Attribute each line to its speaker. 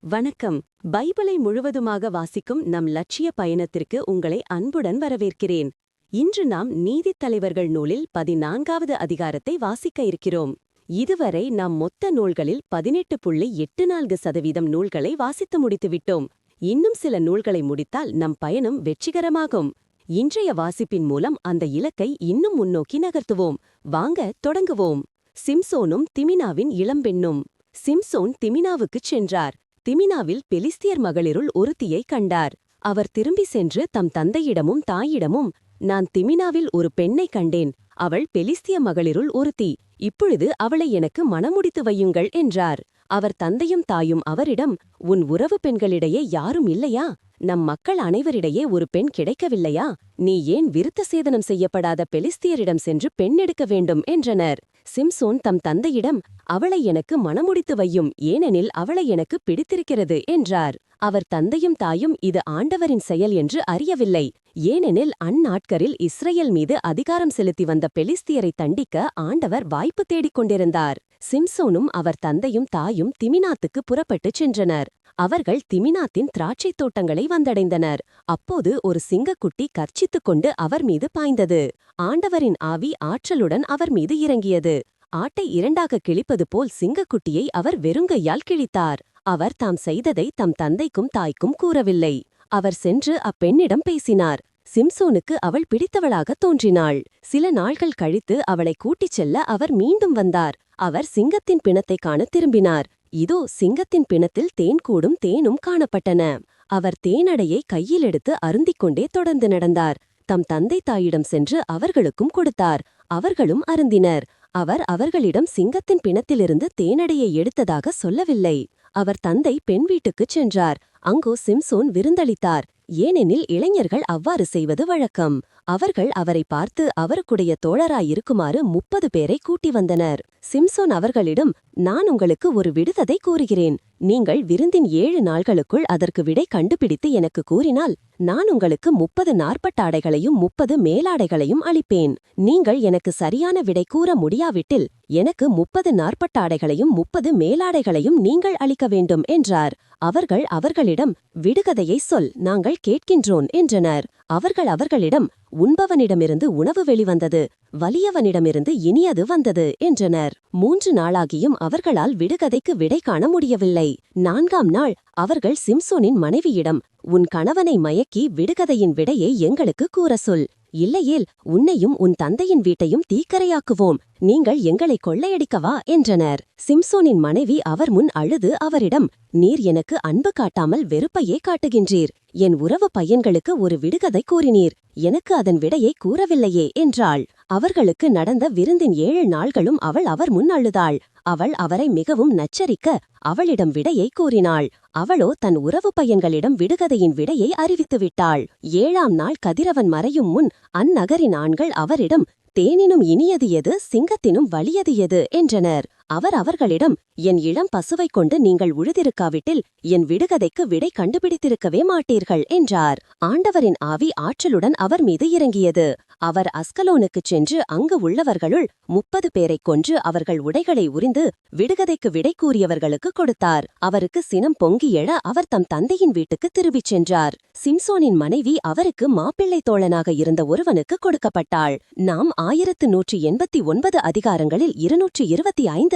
Speaker 1: வணக்கம். பைபிளை முழுவதுமாக வாசிக்கும் நம் லட்சிய பயணத்திற்கு உங்களை அன்புடன் வரவேற்கிறேன். இன்று நாம் நீதித் தலைவர்கள் நூலில் பதினான்காவது அதிகாரத்தை வாசிக்க இருக்கிறோம். இதுவரை நாம் மொத்த நூல்களில் பதினெட்டு புள்ளி எட்டு நான்கு சதவீதம் நூல்களை வாசித்து முடித்துவிட்டோம். இன்னும் சில நூல்களை முடித்தால் நம் பயணம் வெற்றிகரமாகும். இன்றைய வாசிப்பின் மூலம் அந்த இலக்கை இன்னும் முன்னோக்கி நகர்த்துவோம். வாங்க தொடங்குவோம். சிம்சோனும் திமினாவின் இளம்பெண்ணும். சிம்சோன் திமினாவுக்குச் சென்றார். திமினாவில் பெலிஸ்தியர் மகளிருள் ஒருத்தியை கண்டார். அவர் திரும்பி சென்று தம் தந்தையிடமும் தாயிடமும் நான் திமினாவில் ஒரு பெண்ணைக் கண்டேன். அவள் பெலிஸ்திய மகளிருள் ஒருத்தி. இப்பொழுது அவளை எனக்கு மணமுடித்து வையுங்கள் என்றார். அவர் தந்தையும் தாயும் அவரிடம் உன் உறவு பெண்களிடையே யாரும் இல்லையா? நம் மக்கள் அனைவரிடையே ஒரு பெண் கிடைக்கவில்லையா? நீ ஏன் விருத்த சேதனம் செய்யப்படாத பெலிஸ்தியரிடம் சென்று பெண் எடுக்க வேண்டும் என்றனர். சிம்சோன் தம் தந்தையிடம் அவளை எனக்கு மணமுடித்து வையும் ஏனெனில் அவளை எனக்கு பிடித்திருக்கிறது என்றார். அவர் தந்தையும் தாயும் இது ஆண்டவரின் செயல் என்று அறியவில்லை. ஏனெனில் அந்நாட்கரில் இஸ்ரேல் மீது அதிகாரம் செலுத்தி வந்த பெலிஸ்தியரை தண்டிக்க ஆண்டவர் வாய்ப்பு தேடிக் கொண்டிருந்தார் சிம்சோனும் அவர் தந்தையும் தாயும் திமினாத்துக்கு புறப்பட்டுச் சென்றனர். அவர்கள் திமினாத்தின் திராட்சைத் தோட்டங்களை வந்தடைந்தனர். அப்போது ஒரு சிங்கக்குட்டி கர்ச்சித்துக் கொண்டு அவர் மீது பாய்ந்தது. ஆண்டவரின் ஆவி ஆற்றலுடன் அவர் மீது இறங்கியது. ஆட்டை இரண்டாக கிழிப்பது போல் சிங்கக்குட்டியை அவர் வெறுங்கையால் கிழித்தார். அவர் தாம் செய்ததை தம் தந்தைக்கும் தாய்க்கும் கூறவில்லை. அவர் சென்று அப்பெண்ணிடம் பேசினார். சிம்சோனுக்கு அவள் பிடித்தவளாக தோன்றினாள். சில நாள்கள் கழித்து அவளை கூட்டிச் செல்ல அவர் மீண்டும் வந்தார். அவர் சிங்கத்தின் பிணத்தைக் காண திரும்பினார். இதோ சிங்கத்தின் பிணத்தில் தேன் கூடும் தேனும் காணப்பட்டன. அவர் தேனடையை கையில் எடுத்து அருந்திக் கொண்டே தொடர்ந்து நடந்தார். தம் தந்தை தாயிடம் சென்று அவர்களுக்கும் கொடுத்தார். அவர்களும் அருந்தினர். அவர் அவர்களிடம் சிங்கத்தின் பிணத்திலிருந்து தேனடையை எடுத்ததாக சொல்லவில்லை. அவர் தந்தை பெண் வீட்டுக்குச் சென்றார். அங்கோ சிம்சோன் விருந்தளித்தார். ஏனெனில் இளைஞர்கள் அவ்வாறு செய்வது வழக்கம். அவர்கள் அவரை பார்த்து அவருக்குடைய தோழராயிருக்குமாறு முப்பது பேரை கூட்டி வந்தனர். சிம்சோன் அவர்களிடம் நான் உங்களுக்கு ஒரு விடுததை கூறுகிறேன். நீங்கள் விருந்தின் ஏழு நாள்களுக்குள் அதற்கு விடை கண்டுபிடித்து எனக்கு கூறினால் நான் உங்களுக்கு முப்பது நாற்பட்டாடைகளையும் முப்பது மேலாடைகளையும் அளிப்பேன். நீங்கள் எனக்கு சரியான விடை கூற முடியாவிட்டில் எனக்கு முப்பது நாற்பட்டாடைகளையும் முப்பது மேலாடைகளையும் நீங்கள் அளிக்க வேண்டும் என்றார். அவர்கள் அவர்களிடம் விடுகதையை சொல் நாங்கள் கேட்கின்றோன் என்றனர். அவர்கள் அவர்களிடம் உண்பவனிடமிருந்து உணவு வெளிவந்தது வலியவனிடமிருந்து இனியது வந்தது என்றனர். மூன்று நாளாகியும் அவர்களால் விடுகதைக்கு விடை காண முடியவில்லை. நான்காம் நாள் அவர்கள் சிம்சோனின் மனைவியிடம் உன் கணவனை மயக்கி விடுகதையின் விடையை எங்களுக்கு கூற சொல் இல்லையேல் உன்னையும் உன் தந்தையின் வீட்டையும் தீக்கரையாக்குவோம். நீங்கள் எங்களை கொள்ளையடிக்கவா? என்றனர். சிம்சோனின் மனைவி அவர் முன் அழுது அவரிடம் நீர் எனக்கு அன்பு காட்டாமல் வெறுப்பையே காட்டுகின்றீர். என் உறவு பையன்களுக்கு ஒரு விடுகதை கூறினீர். எனக்கு அதன் விடையை கூறவில்லையே என்றாள். அவர்களுக்கு நடந்த விருந்தின் ஏழு நாள்களும் அவள் அவர் முன் அழுதாள். அவள் அவரை மிகவும் நச்சரிக்க அவளிடம் விடையை கூறினாள். அவளோ தன் உறவு பையன்களிடம் விடுகதையின் விடையை அறிவித்துவிட்டாள் ஏழாம் நாள் கதிரவன் மறையும் முன் அந்நகரின் ஆண்கள் அவரிடம் தேனினும் இனியது எது? சிங்கத்தினும் வலியது எது? என்றனர். அவர் அவர்களிடம் என் இளம் பசுவைக் கொண்டு நீங்கள் உழுதிருக்காவிட்டில் என் விடுகதைக்கு விடை கண்டுபிடித்திருக்கவே மாட்டீர்கள் என்றார். ஆண்டவரின் ஆவி ஆற்றலுடன் அவர் மீது இறங்கியது. அவர் அஸ்கலோனுக்குச் சென்று அங்கு உள்ளவர்களுள் முப்பது பேரைக் கொன்று அவர்கள் உடைகளை உறிந்து விடுகதைக்கு விடை கூறியவர்களுக்கு கொடுத்தார். அவருக்கு சினம் பொங்கி எழ அவர் தம் தந்தையின் வீட்டுக்கு திரும்பிச் சென்றார். சிம்சோனின் மனைவி அவருக்கு மாப்பிள்ளை தோழனாக இருந்த ஒருவனுக்கு கொடுக்கப்பட்டாள். நாம் ஆயிரத்து நூற்றி எண்பத்தி ஒன்பது அதிகாரங்களில் இருநூற்றி இருபத்தி ஐந்து